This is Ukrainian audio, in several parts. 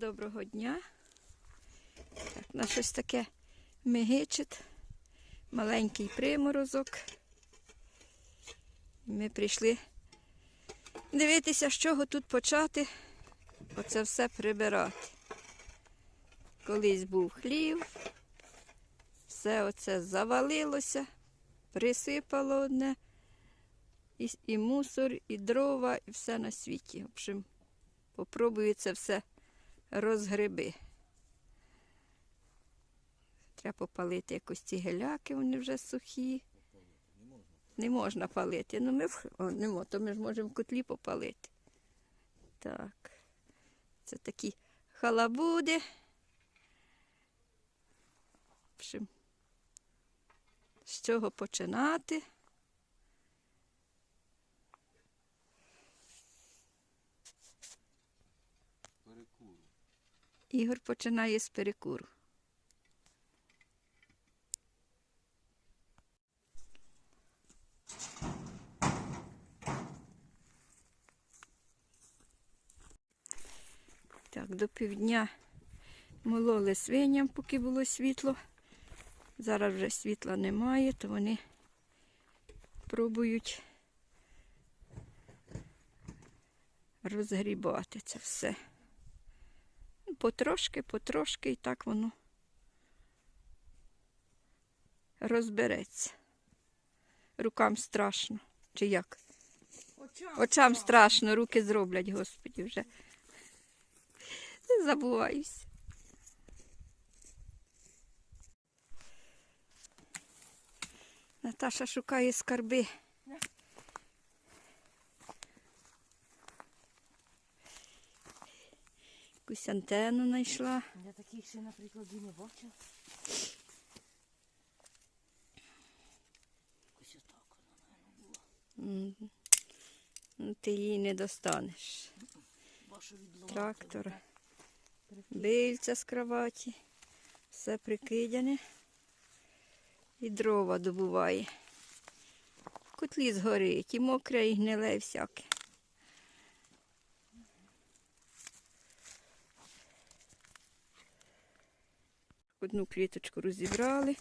Доброго дня. Так, на щось таке мигичить. Маленький приморозок. Ми прийшли дивитися, з чого тут почати. Оце все прибирати. Колись був хлів, все оце завалилося, присипало одне. І, і мусор, і дрова, і все на світі. В общем, попробую це все розгриби. Треба попалити якось ці геляки, вони вже сухі. Не можна палити. Ну, ми. О, не мо- то ми ж можемо в котлі попалити. Так. Це такі халабуди. В общем, з чого починати? Ігор починає з перекуру. Так, до півдня мололи свиням, поки було світло. Зараз вже світла немає, то вони пробують розгрібати це все. Потрошки, потрошки, і так воно розбереться. Рукам страшно. Чи як? Очам страшно, руки зроблять, Господі, вже. Не Забуваюсь. Наташа шукає скарби. Якусь антенну знайшла. Я таких ще, наприклад, і не бачив. Якось отак мабуть, було. Ну, ти її не достанеш. Трактор, бильця з кроваті, все прикидяне. І дрова добуває. Котлі згорить, і мокре, і гниле, і всяке. Одну кліточку розібрали.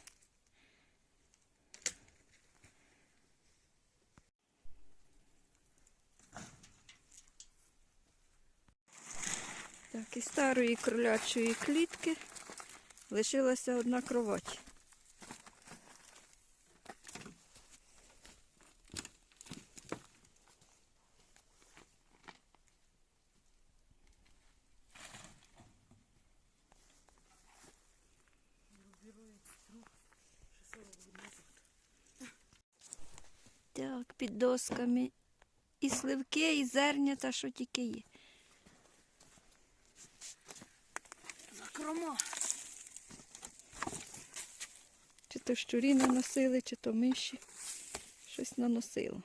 Так, і старої кролячої клітки лишилася одна кровать. Так, під досками і сливки, і зернята, що тільки є. Закрома. Чи то щурі наносили, чи то миші. Щось наносило.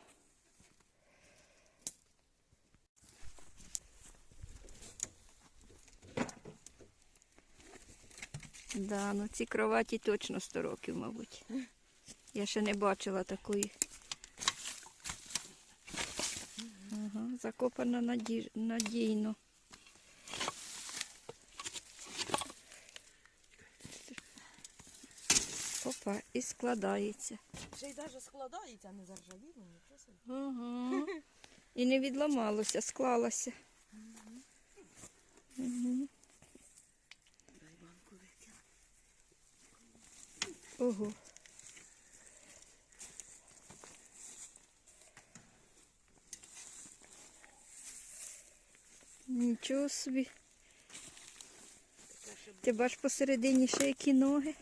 Да, ну ці кроваті точно 100 років, мабуть. Я ще не бачила такої. Ага, закопана наді... надійно. Опа, і складається. Ще й навіть складається, а не заржавіло. Ага. І не відламалося, склалося. Банку витягну. Ого. Нічого собі. Ти бачиш посередині ще які ноги.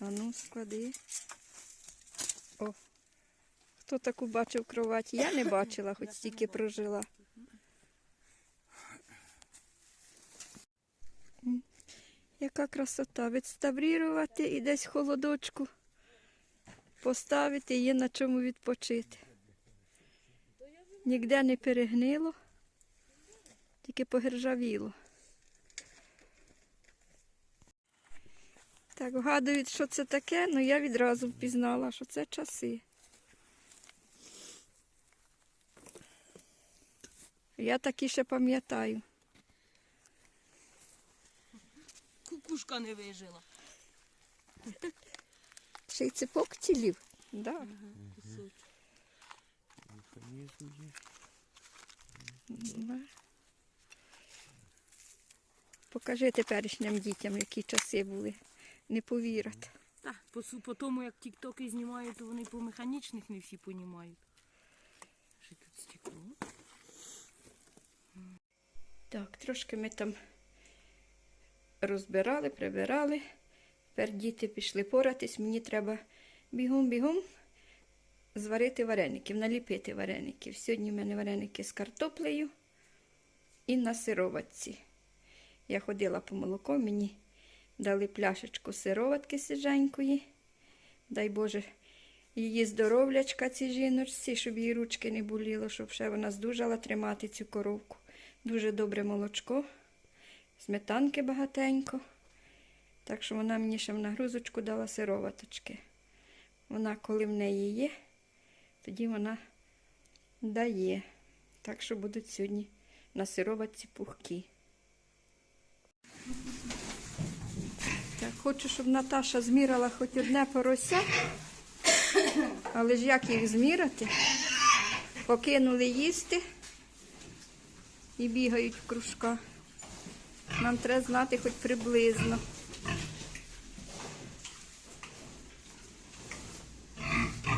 А ну, склади. О. Хто таку бачив кроваті? Я не бачила, хоч стільки прожила. Яка красота. Відставрірувати і десь холодочку поставити, є на чому відпочити. Ніде не перегнило, тільки погержавіло. Так, вгадують, що це таке, але я відразу впізнала, що це часи. Я такі ще пам'ятаю. кукушка не вижила. Ще й ципок цілів. Да. Кусочок. Механізм є. Да. Покажи теперішнім дітям, які часи були. Не повірять. Так, по, по тому, як тіктоки знімають, то вони по механічних не всі понімають. Що тут стекло? Так, трошки ми там розбирали, прибирали. Тепер діти пішли поратись. Мені треба бігом-бігом зварити вареників, наліпити вареників. Сьогодні в мене вареники з картоплею і на сироватці. Я ходила по молоко, мені дали пляшечку сироватки свіженької. Дай Боже, її здоровлячка цій жіночці, щоб її ручки не боліло, щоб ще вона здужала тримати цю коровку. Дуже добре молочко, сметанки багатенько. Так що вона мені ще в нагрузочку дала сироваточки. Вона, коли в неї є, тоді вона дає. Так що будуть сьогодні на сироватці пухкі. Так, хочу, щоб Наташа змірила хоч одне порося. Але ж як їх змірити? Покинули їсти і бігають в кружках. Нам треба знати хоч приблизно.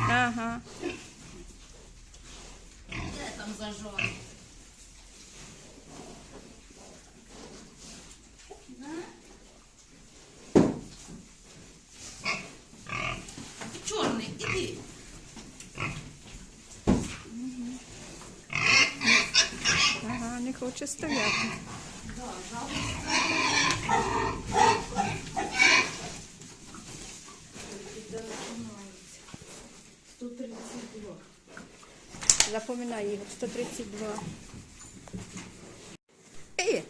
Ага. Де там зажор? Іди. Ага, не хоче стояти. Запоминай його, 132. Е,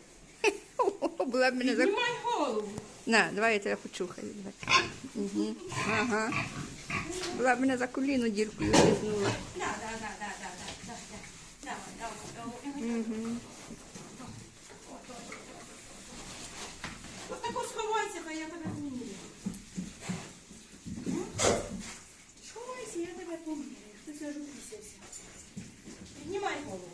була б мене за... Знімай голову. На, давай я тебе почухаю. Давай. Угу. Ага. Б мене за коліно діркою давай. Угу. Ось тако сховайся, та я тебе помірю. Сховайся, я тебе помірю. Ти все ж. Піднімай голову.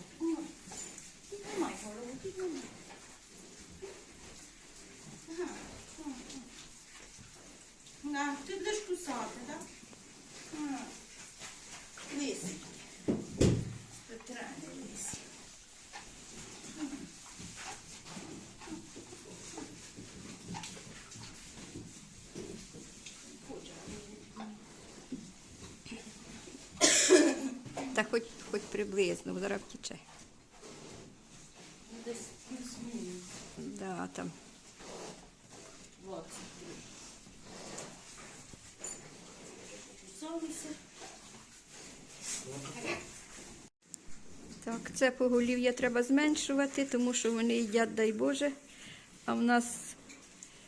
Ти будеш кусати, так? Лисий. Петраний лисий. Та хоч, хоч приблизно, бо зараз втіче. Десь плюс-мінус. Да, там. 23. Кусалися. Так, це поголів'я треба зменшувати, тому що вони їдять, дай Боже. А в нас,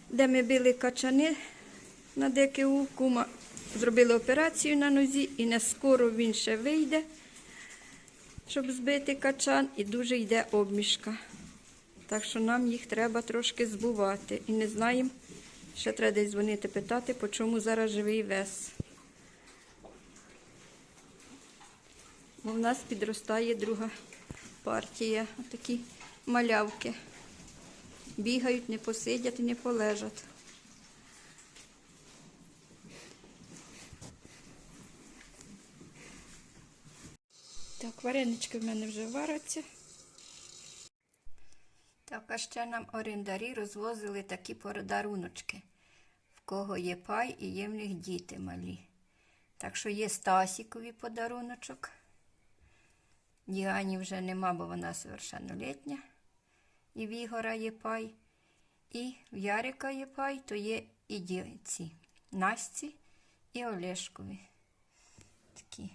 де ми били качани на ДКУ, кума зробили операцію на нозі і не скоро він ще вийде, щоб збити качан, і дуже йде обмішка. Так що нам їх треба трошки збувати. І не знаємо, ще треба десь дзвонити питати, по чому зараз живий вес. Бо в нас підростає друга партія. Такі малявки. Бігають, не посидять і не полежать. Так, варенички в мене вже варяться. Так, а ще нам орендарі розвозили такі подаруночки, в кого є пай і є в них діти малі. Так що є Стасікові подаруночок. Діані вже нема, бо вона совершеннолітня. І в Ігора є пай. І в Ярика є пай, то є і дівці. Насті і Олешкові. Такі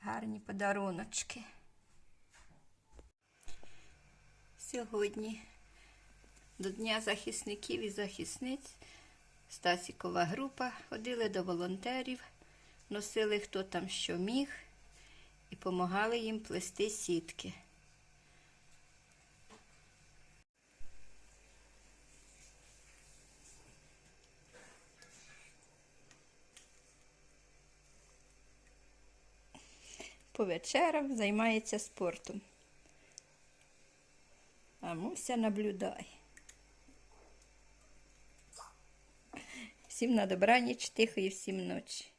гарні подаруночки. Сьогодні до Дня захисників і захисниць Стасікова група ходили до волонтерів, носили хто там що міг, і помагали їм плести сітки. По вечерам займається спортом. А муся наблюдає. Всім на добраніч, тихої всім ночі.